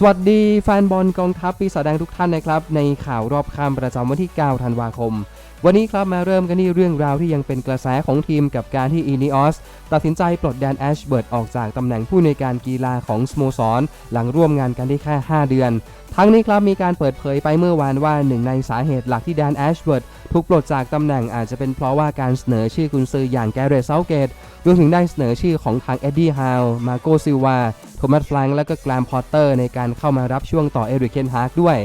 สวัสดีแฟนบอลกองทัพปีศาจแดงทุกท่านนะครับ ในข่าวรอบค่ำประจำวันที่ 9 ธันวาคม วันนี้ครับมาเริ่มกันที่เรื่องราวที่ยังเป็นกระแสของทีมกับการที่อีนิออสตัดสินใจปลดแดนแอชเบิร์ดออกจากตำแหน่งผู้ในการกีฬาของสโมสร หลังร่วมงานกันได้แค่ 5 เดือน ทั้งนี้ครับมีการเปิดเผยไปเมื่อวานว่าหนึ่งในสาเหตุหลักที่แดนแอชเบิร์ดถูกปลดจากตำแหน่งอาจจะเป็นเพราะว่าการเสนอชื่อกุนซืออย่างแกเรตเซาเกตรวมถึงได้เสนอชื่อของทางเอ็ดดี้ฮาวมาโกซิลวา โทมัสฟลังและก็แกรมพอตเตอร์ในการเข้ามารับช่วงต่อเอริกเคนฮาร์กด้วย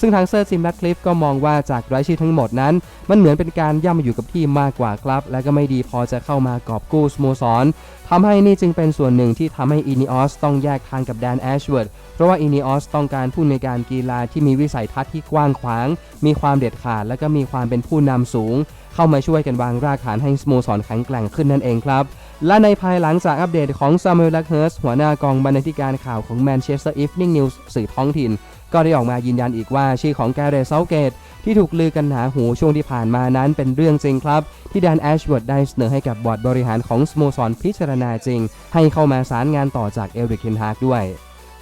ซึ่งทางเซอร์จิมแรดคลิฟก็มองว่าจากรายชื่อทั้งหมดนั้น มันเหมือนเป็นการย่ำมาอยู่กับที่มากกว่าครับ และก็ไม่ดีพอจะเข้ามากอบกู้สโมสรทำให้นี่จึงเป็นส่วนหนึ่งที่ทำให้อีนิออสต้องแยกทางกับแดนแอชเวิร์ดเพราะว่าอีนิออสต้องการผู้ในการกีฬาที่มีวิสัยทัศน์ที่กว้างขวาง มีความเด็ดขาด และก็มีความเป็นผู้นำสูง เข้ามาช่วยกันวางรากฐานให้สโมสรแข็งแกร่งขึ้นนั่นเองครับ และในภายหลังจากอัปเดตของซามูเอลลักเฮิร์สหัวหน้ากองบรรณาธิการข่าวของ Manchester Evening News สื่อท้องถิ่น ก็ได้ออกมายืนยันอีกว่าชื่อของแกเรตเซาเกตที่ถูกลือกันหนาหูช่วงที่ผ่านมานั้นเป็นเรื่องจริงครับ ที่แดนแอชเวิร์ดได้เสนอให้กับบอร์ดบริหารของสโมสรพิจารณาจริง ให้เข้ามาสารงานต่อจากเอริกเคนฮากด้วย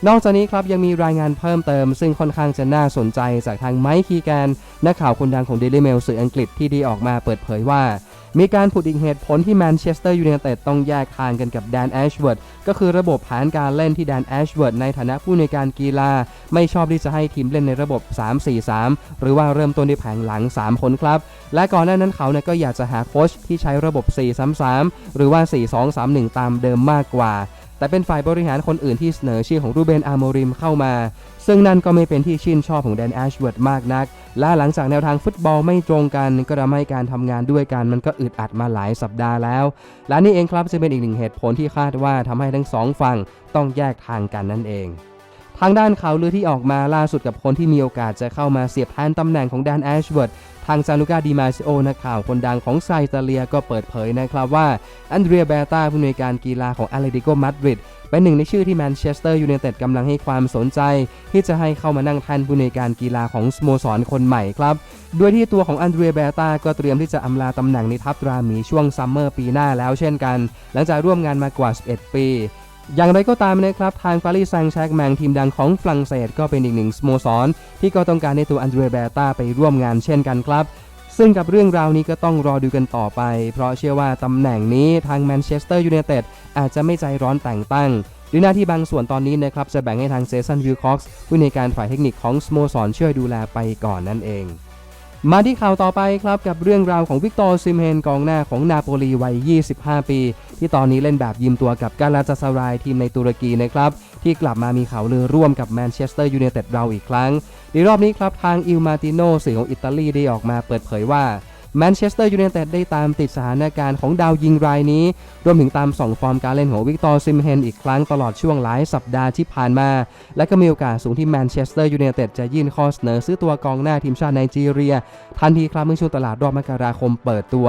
นอกจากนี้ครับยังมีรายงานเพิ่มเติม ซึ่งค่อนข้างจะน่าสนใจจากทางไมค์คีแกนนักข่าวคนดังของ Daily Mail สื่ออังกฤษที่ได้ออกมาเปิดเผยว่า มีการผุดอีกเหตุผลที่แมนเชสเตอร์ยูไนเต็ดต้องแยกทางกันกับแดนแอชเวิร์ดก็คือระบบแผนการเล่นที่แดนแอชเวิร์ดในฐานะผู้ในการกีฬา ไม่ชอบที่จะให้ทีมเล่นในระบบ 3-4-3 หรือว่าเริ่มต้นด้วยแผงหลัง 3 คนครับ และก่อนหน้านั้นเขาเนี่ยก็อยากจะหาโค้ชที่ใช้ระบบ 4-3-3 หรือว่า 4-2-3-1 ตามเดิมมากกว่า แต่เป็นฝ่ายบริหารคนอื่นที่เสนอชื่อของรูเบนอาร์โมริมเข้ามา ซึ่งนั่นก็ไม่เป็นที่ชื่นชอบของแดนแอชเวิร์ดมากนักและหลังจากแนวทางฟุตบอลไม่ตรงกัน ก็ทำให้การทำงานด้วยกันมันก็อึดอัดมาหลายสัปดาห์แล้ว และนี่เองครับจะเป็นอีกหนึ่งเหตุผลที่คาดว่าทำให้ทั้งสองฝั่งต้องแยกทางกันนั่นเองทางด้านข่าวลือที่ออกมาล่าสุดกับคนที่มีโอกาสจะเข้ามาเสียบแทนตำแหน่งของแดนแอชเวิร์ดทางซาลูกาดิมาซิโอนักข่าวคนดังของไซตาเลียก็เปิดเผยนะครับว่า อันเดรียเบต้าผู้อำนวยการกีฬาของอาเลติโกมาดริด เป็นหนึ่งในชื่อที่แมนเชสเตอร์ยูไนเต็ดกำลังให้ความสนใจ ที่จะให้เข้ามานั่งแทนผู้ในการกีฬาของสโมสรคนใหม่ครับ โดยที่ตัวของอันเดรียเบตาก็เตรียมที่จะอำลาตำแหน่งในทัพราหมีช่วงซัมเมอร์ปีหน้าแล้วเช่นกัน หลังจากร่วมงานมากว่า 11 ปีอย่างไรก็ตามนะครับ ทางปารีสแซงต์แชร์กแมงทีมดังของฝรั่งเศสก็เป็นอีกหนึ่งสโมสร ที่ก็ต้องการให้ตัวอันเดรียเบตาไปร่วมงานเช่นกันครับ ซึ่งกับเรื่องราวนี้ก็ต้องรอดูกันต่อไป เพราะเชื่อว่าตำแหน่งนี้ทางแมนเชสเตอร์ยูไนเต็ดอาจจะไม่ใจร้อนแต่งตั้งด้วยหน้าที่บางส่วนตอนนี้นะครับจะแบ่งให้ทางเซซันวิลคอกส์ผู้ในการฝ่ายเทคนิคของสโมสรช่วยดูแลไปก่อนนั่นเอง มาที่ข่าวต่อไปครับกับเรื่องราวของวิกตอร์ซิมเฮนกองหน้าของนาโปลีวัย 25 ปี ที่ตอนนี้เล่นแบบยืมตัวกับกาลาตาซรายทีมในตุรกีนะครับที่กลับมามีข่าวลือร่วมกับแมนเชสเตอร์ยูไนเต็ดเราอีกครั้ง ในรอบนี้ครับทางอิลมาติโนสื่อของอิตาลีได้ออกมาเปิดเผยว่า แมนเชสเตอร์ยูไนเต็ดได้ตามติดสถานการณ์ของดาวยิงรายนี้ รวมถึงตามส่องฟอร์มการเล่นของวิกตอร์ซิมเฮนอีกครั้งตลอดช่วงหลายสัปดาห์ที่ผ่านมา และก็มีโอกาสสูงที่แมนเชสเตอร์ยูไนเต็ดจะยื่นข้อเสนอซื้อตัวกองหน้าทีมชาติไนจีเรีย ทันทีครับเมื่อช่วงตลาดรอบมกราคมเปิดตัว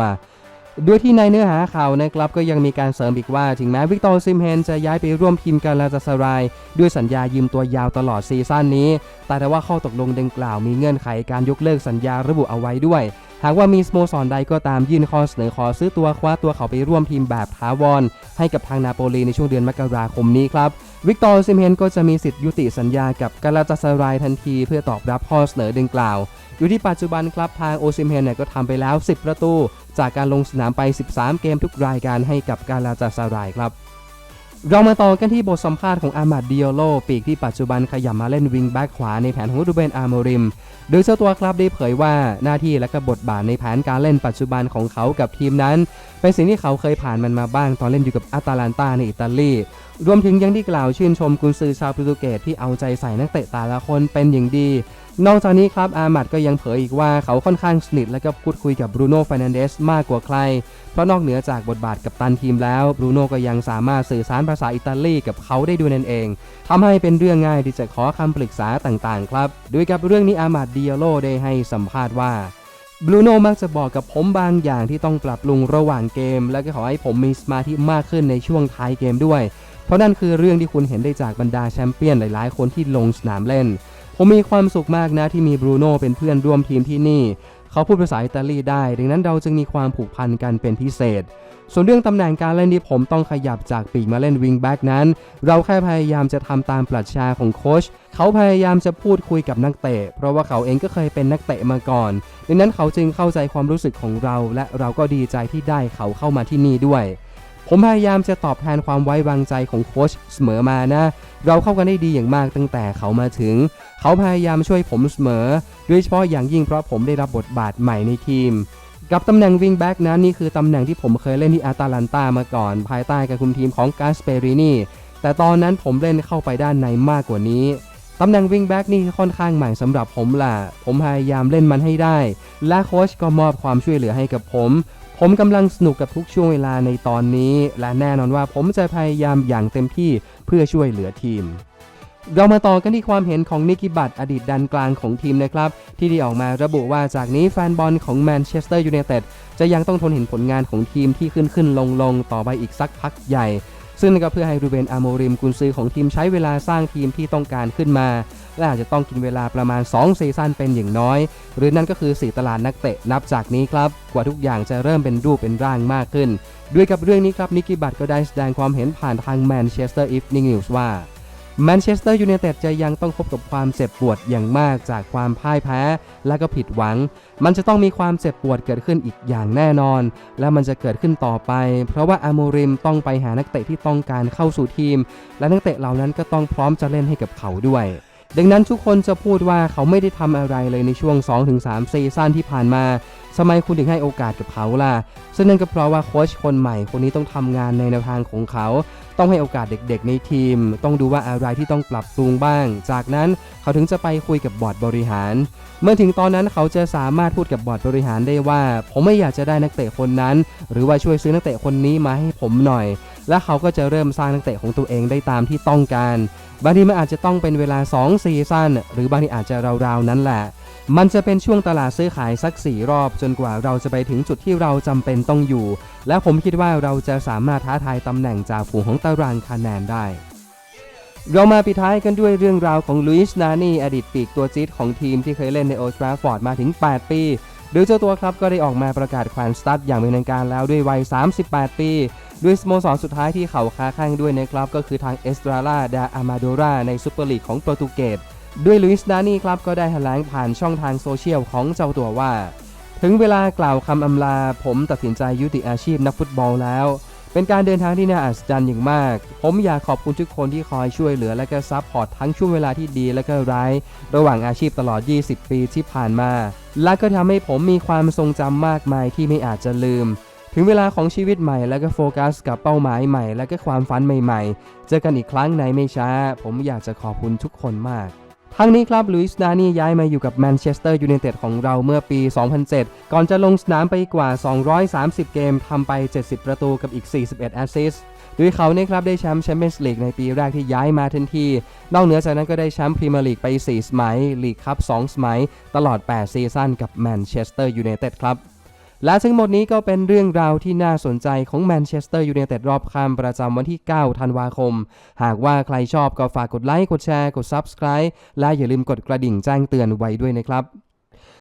ด้วยที่ในเนื้อหาข่าวนะครับก็ยังมีการเสริมอีกว่า ถึงแม้วิกตอร์ซิมเฮนจะย้ายไปร่วมทีมกาลาตาสราย ด้วยสัญญายืมตัวยาวตลอดซีซั่นนี้แต่แต่ว่าข้อตกลงดังกล่าวมีเงื่อนไขการยกเลิกสัญญาระบุเอาไว้ด้วย หากว่ามีสโมสรใดก็ตามยื่นข้อเสนอขอซื้อตัวคว้าตัวเขาไปร่วมทีมแบบถาวรให้กับทางนาโปลีในช่วงเดือนมกราคมนี้ครับวิกตอร์ซิมเฮนก็จะมีสิทธิ์ยุติสัญญากับกาลาตาสรายทันทีเพื่อตอบรับข้อเสนอดังกล่าว อยู่ที่ปัจจุบันครับทางโอซิมเฮนเนี่ยก็ทำไปแล้ว 10 ประตู จากการลงสนามไป 13 เกมทุกรายการให้กับกาลาตาสารายครับ เรามาต่อกันที่บทสัมภาษณ์ของอามาดดิโอโลปีกที่ปัจจุบันขยับมาเล่นวิงแบ็กขวาในแผนของรูเบนอาร์โมริม โดยเจ้าตัวครับได้เผยว่าหน้าที่และก็บทบาทในแผนการเล่นปัจจุบันของเขากับทีมนั้น เป็นสิ่งที่เขาเคยผ่านมันมาบ้างตอนเล่นอยู่กับอาตาลันตาในอิตาลี รวมถึงยังได้กล่าวชื่นชมกุนซือชาวโปรตุเกสที่เอาใจใส่นักเตะแต่ละคนเป็นอย่างดี นอกจากนี้ครับอามัดก็ยังเผยอีกว่าเขาค่อนข้างสนิทและก็พูดคุยกับบรูโน่ฟ r นันเดสมากกว่าใคร เพราะนอกเหนือจากบทบาทกับตันทีมแล้วบรูโน่ก็ยังสามารถสื่อสารภาษาอิตาลีกับเขาได้ด้วยนั่นเองทำให้เป็นเรื่องง่ายที่จะขอคำปรึกษาต่างๆ ครับ โดยกับเรื่องนี้อามัดดิอาโลได้ให้สัมภาษณ์ว่าบรูโน่มักจะบอกกับผมบางอย่างที่ต้องปรับปรุงระหว่างเกม และก็ขอให้ผมมีสมาธิมากขึ้นในช่วงท้ายเกมด้วย เพราะนั่นคือเรื่องที่คุณเห็นได้จากบรรดาแชมเปี้ยนหลายๆ คนที่ลงสนามเล่น ผมมีความสุขมากนะที่มีบรูโน่เป็นเพื่อนร่วมทีมที่นี่ เขาพูดภาษาอิตาลีได้ ดังนั้นเราจึงมีความผูกพันกันเป็นพิเศษ ส่วนเรื่องตำแหน่งการเล่นที่ผมต้องขยับจากปีกมาเล่นวิงแบ็กนั้น เราแค่พยายามจะทำตามปรัชญาของโค้ชเขาพยายามจะพูดคุยกับนักเตะ เพราะว่าเขาเองก็เคยเป็นนักเตะมาก่อน ดังนั้นเขาจึงเข้าใจความรู้สึกของเรา และเราก็ดีใจที่ได้เขาเข้ามาที่นี่ด้วย ผมพยายามจะตอบแทนความไว้วางใจของโค้ชเสมอมานะ เราเข้ากันได้ดีอย่างมากตั้งแต่เขามาถึง เขาพยายามช่วยผมเสมอ โดยเฉพาะอย่างยิ่งเพราะผมได้รับบทบาทใหม่ในทีม กับตำแหน่งวิงแบ็กนั้นนี่คือตำแหน่งที่ผมเคยเล่นที่อาตาลันตามาก่อน ภายใต้การคุมทีมของกาสเปรินีแต่ตอนนั้นผมเล่นเข้าไปด้านในมากกว่านี้ตำแหน่งวิงแบ็กนี่ค่อนข้างใหม่สำหรับผมล่ะ ผมพยายามเล่นมันให้ได้ และโค้ชก็มอบความช่วยเหลือให้กับผม ผมกำลังสนุกกับทุกช่วงเวลาในตอนนี้ และแน่นอนว่าผมจะพยายามอย่างเต็มที่เพื่อช่วยเหลือทีม เรามาต่อกันที่ความเห็นของนิกิบัตอดีตดันกลางของทีมนะครับ ที่ได้ออกมาระบุว่าจากนี้แฟนบอลของแมนเชสเตอร์ยูไนเต็ดจะยังต้องทนเห็นผลงานของทีมที่ขึ้นขึ้นลงลงต่อไปอีกสักพักใหญ่ ซึ่งก็เพื่อให้รูเบนอาโมริมกุนซือของทีมใช้เวลาสร้างทีมที่ต้องการขึ้นมา และอาจจะต้องกินเวลาประมาณ2ซีซั่นเป็นอย่างน้อย หรือนั่นก็คือ4ตลาดนักเตะนับจากนี้ครับกว่าทุกอย่างจะเริ่มเป็นรูปเป็นร่างมากขึ้น ด้วยกับเรื่องนี้ครับนิกิบัตก็ได้แสดงความเห็นผ่านทางแมนเชสเตอร์อีฟนิงนิวส์ว่า แมนเชสเตอร์ยูไนเต็ดจะยังต้องพบกับความเจ็บปวดอย่างมากจากความพ่ายแพ้ และก็ผิดหวัง มันจะต้องมีความเจ็บปวดเกิดขึ้นอีกอย่างแน่นอน และมันจะเกิดขึ้นต่อไป เพราะว่าอาโมริมต้องไปหานักเตะที่ต้องการเข้าสู่ทีม และนักเตะเหล่านั้นก็ต้องพร้อมจะเล่นให้กับเขาด้วย ดังนั้นทุกคนจะพูดว่าเขาไม่ได้ทำอะไรเลยในช่วง 2-3ซีซั่นที่ผ่านมาทำไมคุณถึงให้โอกาสกับเขาล่ะ ซึ่งนั่นก็เพราะว่าโค้ชคนใหม่คนนี้ต้องทำงานในแนวทางของเขา ต้องให้โอกาสเด็กๆในทีม ต้องดูว่าอะไรที่ต้องปรับปรุงบ้าง จากนั้นเขาถึงจะไปคุยกับบอร์ดบริหาร เมื่อถึงตอนนั้นเขาจะสามารถพูดกับบอร์ดบริหารได้ว่า ผมไม่อยากจะได้นักเตะคนนั้น หรือว่าช่วยซื้อนักเตะคนนี้มาให้ผมหน่อย และเขาก็จะเริ่มสร้างนักเตะของตัวเองได้ตามที่ต้องการ บางทีมันอาจจะต้องเป็นเวลา2ซีซั่นหรือบางทีอาจจะราวๆนั้นแหละ มันจะเป็นช่วงตลาดซื้อขายสัก 4 รอบ จนกว่าเราจะไปถึงจุดที่เราจำเป็นต้องอยู่ และผมคิดว่าเราจะสามารถท้าทายตำแหน่งจ่าฝูงของตารางคะแนนได้เรามาปิดท้ายกันด้วยเรื่องราวของลุยส์นานี่อดีตปีกตัวจี๊ดของทีมที่เคยเล่นในโอลด์แทราฟอร์ดมาถึง 8 ปีโดยเจ้าตัวครับก็ได้ออกมาประกาศแขวนสตั๊ดอย่างเป็นทางการแล้วด้วยวัย 38 ปี ด้วยสโมสรสุดท้ายที่เขาค้าแข้งด้วยนะครับ ก็คือทางเอสตราลาดาอามาโดราในซูเปอร์ลีกของโปรตุเกสด้วยลุยส์นานี่ครับก็ได้แถลงผ่านช่องทางโซเชียลของเจ้าตัวว่า ถึงเวลากล่าวคำอำลา ผมตัดสินใจยุติอาชีพนักฟุตบอลแล้วเป็นการเดินทางที่น่าอัศจรรย์อย่างมาก ผมอยากขอบคุณทุกคนที่คอยช่วยเหลือและก็ซัพพอร์ตทั้งช่วงเวลาที่ดีและก็ร้าย ระหว่างอาชีพตลอด 20 ปีที่ผ่านมา และก็ทำให้ผมมีความทรงจำมากมายที่ไม่อาจจะลืม ถึงเวลาของชีวิตใหม่และก็โฟกัสกับเป้าหมายใหม่ และก็ความฝันใหม่ๆ เจอกันอีกครั้งในไม่ช้า ผมอยากจะขอบคุณทุกคนมากทั้งนี้ครับลุยส์นานี่ย้ายมาอยู่กับแมนเชสเตอร์ยูไนเต็ดของเราเมื่อปี 2007 ก่อนจะลงสนามไปกว่า 230 เกมทำไป 70 ประตูกับอีก 41 แอสซิสต์โดยเขาเนี่ยครับได้แชมป์แชมเปี้ยนส์ลีกในปีแรกที่ย้ายมาทันที นอกเหนือจากนั้นก็ได้แชมป์พรีเมียร์ลีกไป 4 สมัย ลีกคัพ 2 สมัย ตลอด 8 ซีซั่นกับแมนเชสเตอร์ยูไนเต็ดครับ และทั้งหมดนี้ก็เป็นเรื่องราวที่น่าสนใจของแมนเชสเตอร์ยูไนเต็ดรอบค่ำประจำวันที่ 9 ธันวาคม หากว่าใครชอบก็ฝากกดไลค์ กดแชร์ กด Subscribe และอย่าลืมกดกระดิ่งแจ้งเตือนไว้ด้วยนะครับ